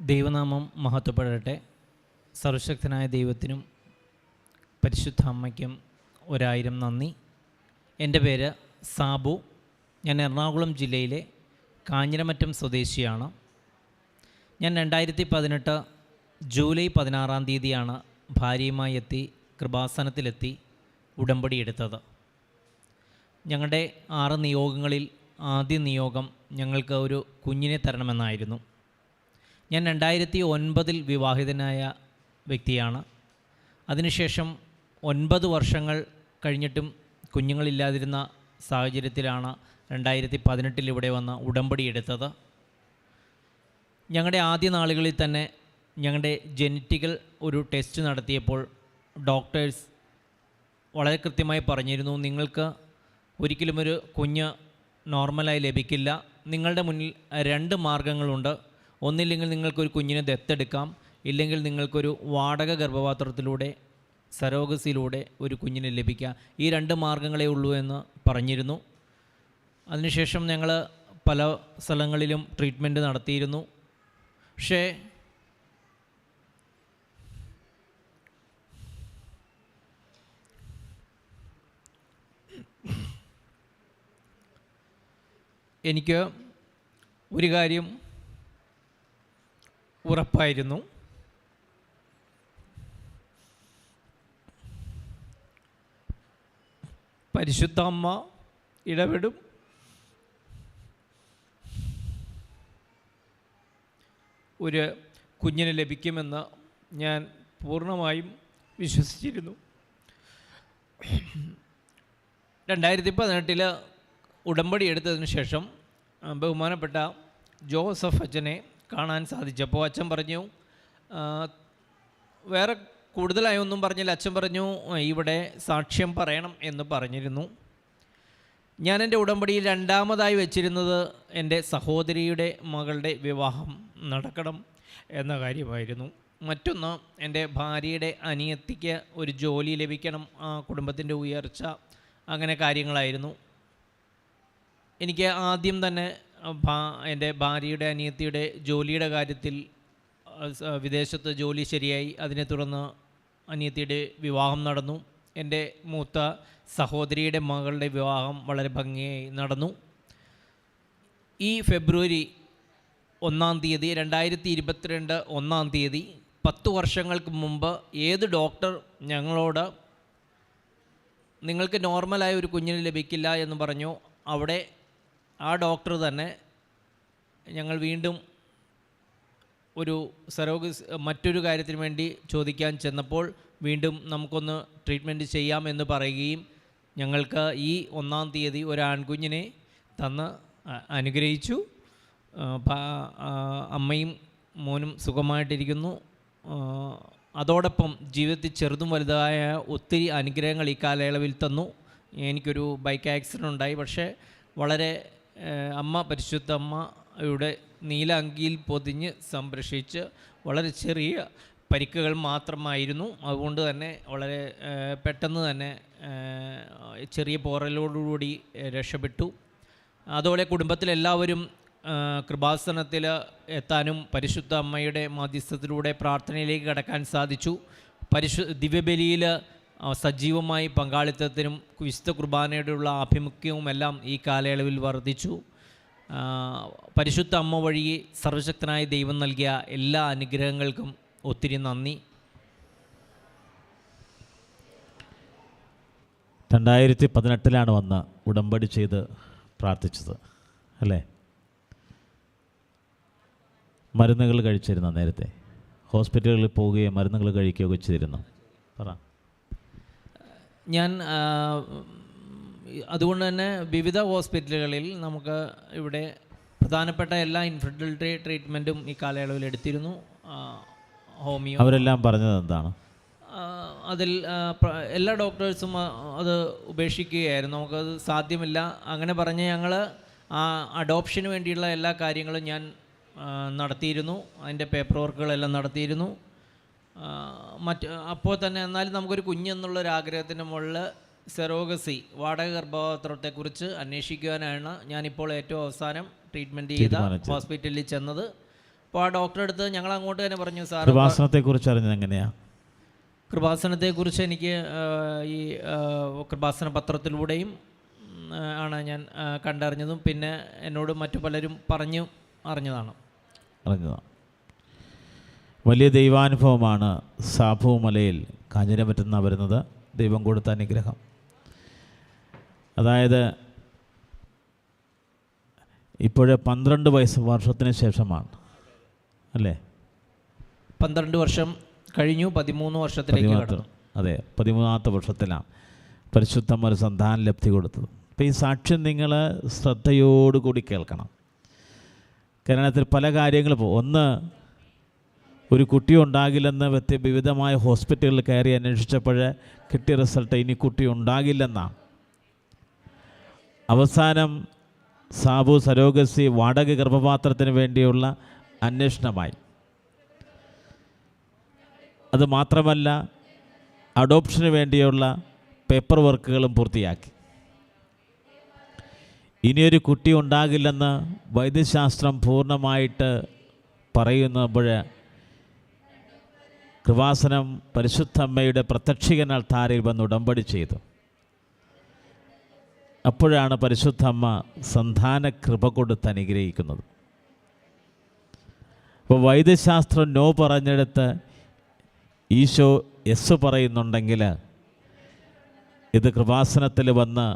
ദൈവനാമം മഹത്വപ്പെടട്ടെ. സർവശക്തനായ ദൈവത്തിനും പരിശുദ്ധ അമ്മയ്ക്കും ഒരായിരം നന്ദി. എന്റെ പേര് സാബു. ഞാൻ എറണാകുളം ജില്ലയിലെ കാഞ്ഞിരമറ്റം സ്വദേശിയാണ്. ഞാൻ രണ്ടായിരത്തി പതിനെട്ട് ജൂലൈ പതിനാറാം തീയതിയാണ് ഭാര്യയുമായി എത്തി കൃപാസനത്തിലെത്തി ഉടമ്പടി എടുത്തത്. ഞങ്ങളുടെ ആറ് നിയോഗങ്ങളിൽ ആദ്യ നിയോഗം ഞങ്ങൾക്ക് ഒരു കുഞ്ഞിനെ തരണമെന്നായിരുന്നു. ഞാൻ രണ്ടായിരത്തി ഒൻപതിൽ വിവാഹിതനായ വ്യക്തിയാണ്. അതിനുശേഷം ഒൻപത് വർഷങ്ങൾ കഴിഞ്ഞിട്ടും കുഞ്ഞുങ്ങളില്ലാതിരുന്ന സാഹചര്യത്തിലാണ് രണ്ടായിരത്തി പതിനെട്ടിൽ ഇവിടെ വന്ന് ഉടമ്പടി എടുത്തത്. ഞങ്ങളുടെ ആദ്യ നാളുകളിൽ തന്നെ ഞങ്ങളുടെ ജനറ്റിക്കൽ ഒരു ടെസ്റ്റ് നടത്തിയപ്പോൾ ഡോക്ടേഴ്സ് വളരെ കൃത്യമായി പറഞ്ഞിരുന്നു നിങ്ങൾക്ക് ഒരിക്കലും ഒരു കുഞ്ഞ് നോർമലായി ലഭിക്കില്ല. നിങ്ങളുടെ മുന്നിൽ രണ്ട് മാർഗങ്ങളുണ്ട്. ഒന്നില്ലെങ്കിൽ നിങ്ങൾക്കൊരു കുഞ്ഞിനെ ദത്തെടുക്കാം. ഇല്ലെങ്കിൽ നിങ്ങൾക്കൊരു വാടക ഗർഭപാത്രത്തിലൂടെ സരോഗസിയിലൂടെ ഒരു കുഞ്ഞിനെ ലഭിക്കാം. ഈ രണ്ട് മാർഗങ്ങളേ ഉള്ളൂ എന്ന് പറഞ്ഞിരുന്നു. അതിനുശേഷം ഞങ്ങൾ പല സ്ഥലങ്ങളിലും ട്രീറ്റ്മെന്റ് നടത്തിയിരുന്നു. പക്ഷേ എനിക്ക് ഒരു കാര്യം ഉറപ്പായിരുന്നു. പരിശുദ്ധ അമ്മ ഇടപെടും. ഒരു കുഞ്ഞിന് ലഭിക്കുമെന്ന് ഞാൻ പൂർണമായും വിശ്വസിച്ചിരുന്നു. രണ്ടായിരത്തി പതിനെട്ടിൽ ഉടമ്പടി എടുത്തതിന് ശേഷം ബഹുമാനപ്പെട്ട ജോസഫ് അച്ഛനെ കാണാൻ സാധിച്ചപ്പോൾ അച്ഛൻ പറഞ്ഞു വേറെ കൂടുതലായി ഒന്നും പറഞ്ഞില്ല. അച്ഛൻ പറഞ്ഞു ഇവിടെ സാക്ഷ്യം പറയണം എന്ന് പറഞ്ഞിരുന്നു. ഞാൻ എന്റെ ഉടമ്പടിയിൽ രണ്ടാമതായി വെച്ചിരുന്നത് എന്റെ സഹോദരിയുടെ മകളുടെ വിവാഹം നടക്കണം എന്ന കാര്യമായിരുന്നു. മറ്റൊന്ന് എന്റെ ഭാര്യയുടെ അനിയത്തിക്ക് ഒരു ജോലി ലഭിക്കണം ആ കുടുംബത്തിന്റെ ഉയർച്ച അങ്ങനെ കാര്യങ്ങളായിരുന്നു. എനിക്ക് ആദ്യം തന്നെ എന്റെ ഭാര്യയുടെ അനിയത്തിയുടെ ജോലിയുടെ കാര്യത്തിൽ വിദേശത്ത് ജോലി ശരിയായി. അതിനെ തുടർന്ന് അനിയത്തിയുടെ വിവാഹം നടന്നു. എന്റെ മൂത്ത സഹോദരിയുടെ മകളുടെ വിവാഹം വളരെ ഭംഗിയായി നടന്നു. ഈ ഫെബ്രുവരി ഒന്നാം തീയതി രണ്ടായിരത്തി ഇരുപത്തിരണ്ട് ഒന്നാം തീയതി പത്ത് വർഷങ്ങൾക്ക് മുമ്പ് ഏത് ഡോക്ടർ ഞങ്ങളോട് നിങ്ങൾക്ക് നോർമലായ ഒരു കുഞ്ഞിന് ലഭിക്കില്ല എന്ന് പറഞ്ഞു. അവിടെ ആ ഡോക്ടർ തന്നെ ഞങ്ങൾ വീണ്ടും ഒരു സരോഗസ് മറ്റൊരു കാര്യത്തിന് വേണ്ടി ചോദിക്കാൻ ചെന്നപ്പോൾ വീണ്ടും നമുക്കൊന്ന് ട്രീറ്റ്മെന്റ് ചെയ്യാം എന്ന് പറയുകയും ഞങ്ങൾക്ക് ഈ ഒന്നാം തീയതി ഒരു ആൺകുഞ്ഞിനെ തന്ന് അനുഗ്രഹിച്ചു. അമ്മയും മോനും സുഖമായിട്ടിരിക്കുന്നു. അതോടൊപ്പം ജീവിതത്തിൽ ചെറുതും വലുതായ ഒത്തിരി അനുഗ്രഹങ്ങൾ ഈ കാലയളവിൽ തന്നു. എനിക്കൊരു ബൈക്ക് ആക്സിഡന്റ് ഉണ്ടായി. പക്ഷേ വളരെ അമ്മ പരിശുദ്ധ അമ്മയുടെ നീല അങ്കിയിൽ പൊതിഞ്ഞ് സംരക്ഷിച്ച് വളരെ ചെറിയ പരിക്കുകൾ മാത്രമായിരുന്നു. അതുകൊണ്ട് തന്നെ വളരെ പെട്ടെന്ന് തന്നെ ചെറിയ പോറലോടുകൂടി രക്ഷപ്പെട്ടു. അതോടെ കുടുംബത്തിലെല്ലാവരും കൃപാസനത്തിൽ എത്താനും പരിശുദ്ധ അമ്മയുടെ മാധ്യസ്ഥത്തിലൂടെ പ്രാർത്ഥനയിലേക്ക് കടക്കാൻ സാധിച്ചു. പരിശു ദിവ്യബലിയിൽ സജീവമായി പങ്കാളിത്തത്തിനും വിശുദ്ധ ആഭിമുഖ്യവും എല്ലാം ഈ കാലയളവിൽ വർദ്ധിച്ചു. പരിശുദ്ധ അമ്മ വഴി സർവശക്തനായ ദൈവം നൽകിയ എല്ലാ അനുഗ്രഹങ്ങൾക്കും ഒത്തിരി നന്ദി. രണ്ടായിരത്തി പതിനെട്ടിലാണ് വന്ന് ഉടമ്പടി ചെയ്ത് പ്രാർത്ഥിച്ചത് അല്ലേ? മരുന്നുകൾ കഴിച്ചിരുന്ന നേരത്തെ. ഹോസ്പിറ്റലുകളിൽ പോവുകയോ മരുന്നുകൾ കഴിക്കുകയോ ചെയ്തിരുന്നു. പറ. ഞാൻ അതുകൊണ്ട് തന്നെ വിവിധ ഹോസ്പിറ്റലുകളിൽ നമുക്ക് ഇവിടെ പ്രധാനപ്പെട്ട എല്ലാ ഇൻഫെർട്ടിലിറ്റി ട്രീറ്റ്മെന്റും ഈ കാലയളവിൽ എടുത്തിരുന്നു. ഹോമിയോ. അവരെല്ലാം പറഞ്ഞത് എന്താണ്? അതിൽ എല്ലാ ഡോക്ടേഴ്സും അത് ഉപേക്ഷിക്കുകയായിരുന്നു. നമുക്കത് സാധ്യമില്ല. അങ്ങനെ പറഞ്ഞ് ഞങ്ങൾ ആ അഡോപ്ഷന് വേണ്ടിയുള്ള എല്ലാ കാര്യങ്ങളും ഞാൻ നടത്തിയിരുന്നു. അതിന്റെ പേപ്പർ വർക്കുകളെല്ലാം നടത്തിയിരുന്നു. മറ്റ് അപ്പോൾ തന്നെ എന്നാലും നമുക്കൊരു കുഞ്ഞെന്നുള്ളൊരു ആഗ്രഹത്തിന്റെ മുകളിൽ സെറോഗസി വാടക ഗർഭപാത്രത്തെക്കുറിച്ച് അന്വേഷിക്കുവാനാണ് ഞാനിപ്പോൾ ഏറ്റവും അവസാനം ട്രീറ്റ്മെന്റ് ചെയ്ത ഹോസ്പിറ്റലിൽ ചെന്നത്. അപ്പോൾ ആ ഡോക്ടറെ അടുത്ത് ഞങ്ങൾ അങ്ങോട്ട് തന്നെ പറഞ്ഞു സാർ കൃപാസനത്തെക്കുറിച്ച് അറിഞ്ഞത് എങ്ങനെയാണ് കൃപാസനത്തെക്കുറിച്ച് എനിക്ക് ഈ കൃപാസന പത്രത്തിലൂടെയും ആണ് ഞാൻ കണ്ടറിഞ്ഞതും പിന്നെ എന്നോട് മറ്റു പലരും പറഞ്ഞു അറിഞ്ഞതാണ്. അറിഞ്ഞതാണ്. വലിയ ദൈവാനുഭവമാണ് സാബു മലയിൽ കാഞ്ഞിരമറ്റുന്ന വരുന്നത് ദൈവം കൊടുത്ത അനുഗ്രഹം. അതായത് ഇപ്പോഴേ പന്ത്രണ്ട് വയസ്സ് വർഷത്തിന് ശേഷമാണ് അല്ലേ? പന്ത്രണ്ട് വർഷം കഴിഞ്ഞു പതിമൂന്ന് വർഷത്തിലേക്ക് അതെ പതിമൂന്നാമത്തെ വർഷത്തിലാണ് പരിശുദ്ധം ഒരു സന്താന ലബ്ധി കൊടുത്തത്. അപ്പോൾ ഈ സാക്ഷ്യം നിങ്ങൾ ശ്രദ്ധയോടുകൂടി കേൾക്കണം. കേരളത്തിൽ പല കാര്യങ്ങളും ഒന്ന് ഒരു കുട്ടി ഉണ്ടാകില്ലെന്ന് വ്യത്യ വിവിധമായ ഹോസ്പിറ്റലുകളിൽ കയറി അന്വേഷിച്ചപ്പോൾ കിട്ടിയ റിസൾട്ട് ഇനി കുട്ടി ഉണ്ടാകില്ലെന്നാണ് അവസാനം സാബു സരോഗസി വാടക ഗർഭപാത്രത്തിന് വേണ്ടിയുള്ള അന്വേഷണമായി. അത് മാത്രമല്ല അഡോപ്ഷന് വേണ്ടിയുള്ള പേപ്പർ വർക്കുകളും പൂർത്തിയാക്കി. ഇനിയൊരു കുട്ടി ഉണ്ടാകില്ലെന്ന് വൈദ്യശാസ്ത്രം പൂർണമായിട്ട് പറയുന്നപ്പോൾ കൃപാസനം പരിശുദ്ധമ്മയുടെ പ്രത്യക്ഷികൻ താരയിൽ വന്ന് ഉടമ്പടി ചെയ്തു. അപ്പോഴാണ് പരിശുദ്ധമ്മ സന്താന കൃപ കൊടുത്ത് അനുഗ്രഹിക്കുന്നത്. അപ്പോൾ വൈദ്യശാസ്ത്രം നോ പറഞ്ഞെടുത്ത് ഈശോ എസ് പറയുന്നുണ്ടെങ്കിൽ ഇത് കൃപാസനത്തിൽ വന്ന്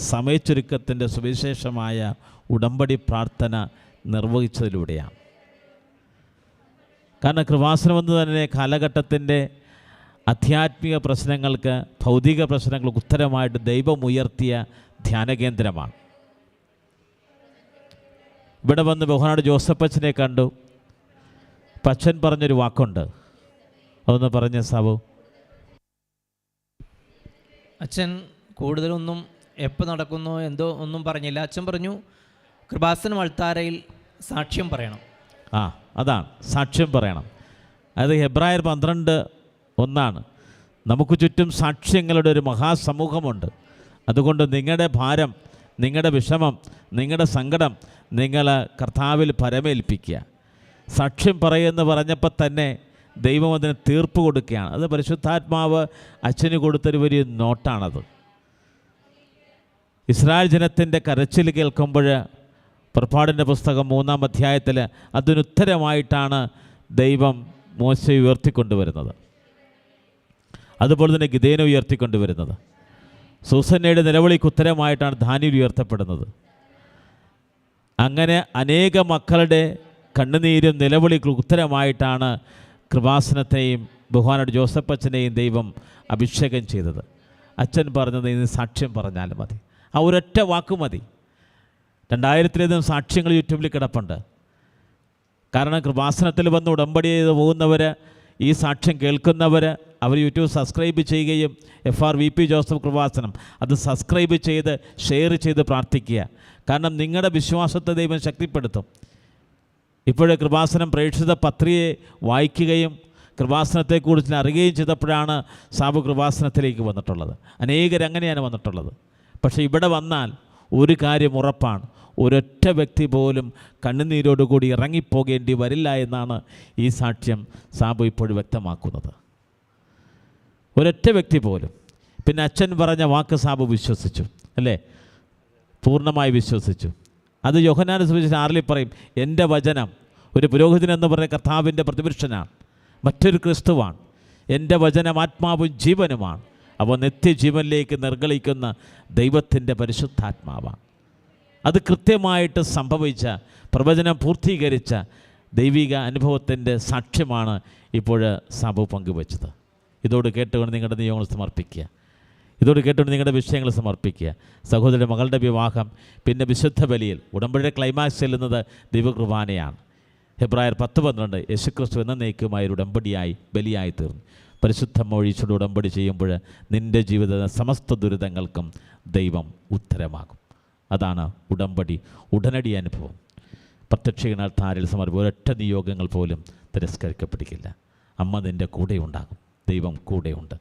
സമയച്ചുരുക്കത്തിന്റെ സുവിശേഷമായ ഉടമ്പടി പ്രാർത്ഥന നിർവഹിച്ചതിലൂടെയാണ്. കാരണം കൃപാസനം എന്ന് തന്നെ കാലഘട്ടത്തിന്റെ ആധ്യാത്മിക പ്രശ്നങ്ങൾക്ക് ഭൗതിക പ്രശ്നങ്ങൾക്ക് ഉത്തരമായിട്ട് ദൈവം ഉയർത്തിയ ധ്യാനകേന്ദ്രമാണ് ഇവിടെ വന്ന് ബഹുനാട് ജോസഫച്ചനെ കണ്ടു. പച്ചൻ പറഞ്ഞൊരു വാക്കുണ്ട്. അതൊന്ന് പറഞ്ഞ സാബു. അച്ഛൻ കൂടുതലൊന്നും എപ്പോൾ നടക്കുന്നു എന്തോ ഒന്നും പറഞ്ഞില്ല. അച്ഛൻ പറഞ്ഞു കൃപാസനം അൾത്താരയിൽ സാക്ഷ്യം പറയണം. ആ. അതാണ് സാക്ഷ്യം പറയണം. അത് ഹെബ്രായർ പന്ത്രണ്ട് ഒന്നാണ്. നമുക്ക് ചുറ്റും സാക്ഷ്യങ്ങളുടെ ഒരു മഹാസമൂഹമുണ്ട്. അതുകൊണ്ട് നിങ്ങളുടെ ഭാരം നിങ്ങളുടെ വിഷമം നിങ്ങളുടെ സങ്കടം നിങ്ങൾ കർത്താവിൽ പരമേൽപ്പിക്കുക. സാക്ഷ്യം പറയുമെന്ന് പറഞ്ഞപ്പോൾ തന്നെ ദൈവം അതിന് തീർപ്പ് കൊടുക്കുകയാണ്. അത് പരിശുദ്ധാത്മാവ് അച്ഛന് കൊടുത്തൊരു വലിയ നോട്ടാണത്. ഇസ്രായേൽ ജനത്തിന്റെ കരച്ചിൽ കേൾക്കുമ്പോൾ പുറപ്പാടിന്റെ പുസ്തകം മൂന്നാം അധ്യായത്തിൽ അതിനുത്തരമായിട്ടാണ് ദൈവം മോശ ഉയർത്തിക്കൊണ്ടുവരുന്നത്. അതുപോലെ തന്നെ ഗിതേനെ ഉയർത്തിക്കൊണ്ടുവരുന്നത്. സൂസന്നയുടെ നിലവിളിക്ക് ഉത്തരമായിട്ടാണ് ധാന്യം ഉയർത്തപ്പെടുന്നത്. അങ്ങനെ അനേക മക്കളുടെ കണ്ണുനീരും നിലവിളിക്ക് ഉത്തരമായിട്ടാണ് കൃപാസനത്തെയും ബഹുമാനോട് ജോസഫ് അച്ഛനെയും ദൈവം അഭിഷേകം ചെയ്തത്. അച്ഛൻ പറഞ്ഞത് ഇന്ന് സാക്ഷ്യം പറഞ്ഞാൽ മതി. ആ ഒരൊറ്റ വാക്ക് മതി. രണ്ടായിരത്തിലധികം സാക്ഷ്യങ്ങൾ യൂട്യൂബിൽ കിടപ്പുണ്ട്. കാരണം കൃപാസനത്തിൽ വന്ന് ഉടമ്പടി ചെയ്ത് പോകുന്നവർ ഈ സാക്ഷ്യം കേൾക്കുന്നവർ അവർ യൂട്യൂബ് സബ്സ്ക്രൈബ് ചെയ്യുകയും F R V P Joseph Kripasanam അത് സബ്സ്ക്രൈബ് ചെയ്ത് ഷെയർ ചെയ്ത് പ്രാർത്ഥിക്കുക. കാരണം നിങ്ങളുടെ വിശ്വാസത്തെ ദൈവം ശക്തിപ്പെടുത്തും. ഇപ്പോഴേ കൃപാസനം പ്രേക്ഷിത പത്രികയെ വായിക്കുകയും കൃപാസനത്തെക്കുറിച്ച് അറിയുകയും ചെയ്തപ്പോഴാണ് സാബു കൃപാസനത്തിലേക്ക് വന്നിട്ടുള്ളത്. അനേകർ അങ്ങനെയാണ് വന്നിട്ടുള്ളത്. പക്ഷേ ഇവിടെ വന്നാൽ ഒരു കാര്യം ഉറപ്പാണ്. ഒരൊറ്റ വ്യക്തി പോലും കണ്ണുനീരോടുകൂടി ഇറങ്ങിപ്പോകേണ്ടി വരില്ല എന്നാണ് ഈ സാക്ഷ്യം സാബു ഇപ്പോൾ വ്യക്തമാക്കുന്നത്. ഒരൊറ്റ വ്യക്തി പോലും. പിന്നെ അച്ഛൻ പറഞ്ഞ വാക്ക് സാബു വിശ്വസിച്ചു അല്ലേ? പൂർണമായി വിശ്വസിച്ചു. അത് യോഹനാന സുവിശേഷം ആറിൽ പറയും എന്റെ വചനം ഒരു പുരോഹിതൻ എന്ന് പറഞ്ഞ കർത്താവിന്റെ പ്രതിപുരുഷനാണ് മറ്റൊരു ക്രിസ്തുവാണ്. എന്റെ വചനം ആത്മാവും ജീവനുമാണ്. അവ നിത്യജീവനിലേക്ക് നിർഗളിക്കുന്ന ദൈവത്തിന്റെ പരിശുദ്ധാത്മാവാണ് അത് കൃത്യമായിട്ട് സംഭവിച്ച പ്രവചനം പൂർത്തീകരിച്ച ദൈവിക അനുഭവത്തിന്റെ സാക്ഷ്യമാണ് ഇപ്പോൾ സാബു പങ്കുവച്ചത്. ഇതോട് കേട്ടുകൊണ്ട് നിങ്ങളുടെ നിയമങ്ങൾ സമർപ്പിക്കുക. ഇതോട് കേട്ടുകൊണ്ട് നിങ്ങളുടെ വിഷയങ്ങൾ സമർപ്പിക്കുക. സഹോദരന്റെ മകളുടെ വിവാഹം പിന്നെ വിശുദ്ധ ബലിയിൽ ഉടമ്പടിയുടെ ക്ലൈമാക്സ് ചെല്ലുന്നത് ദൈവകൃപാനയാണ് ഹെബ്രായർ പത്ത് പന്ത്രണ്ട് യേശുക്രിസ്തു എന്ന നെയ്ക്കുമായി ഒരു ഉടമ്പടിയായി ബലിയായി തീർന്നു. പരിശുദ്ധ മൊഴിച്ചോട് ഉടമ്പടി ചെയ്യുമ്പോൾ നിന്റെ ജീവിത സമസ്ത ദുരിതങ്ങൾക്കും ദൈവം ഉത്തരമാകും. അതാണ് ഉടമ്പടി ഉടനടി അനുഭവം. പ്രത്യക്ഷീകരണ താരിൽ സമർപ്പിക്കും ഒരൊറ്റ നിയോഗങ്ങൾ പോലും തിരസ്കരിക്കപ്പെടില്ല അമ്മ നിന്റെ കൂടെ ഉണ്ടാകും ദൈവം കൂടെയുണ്ട്.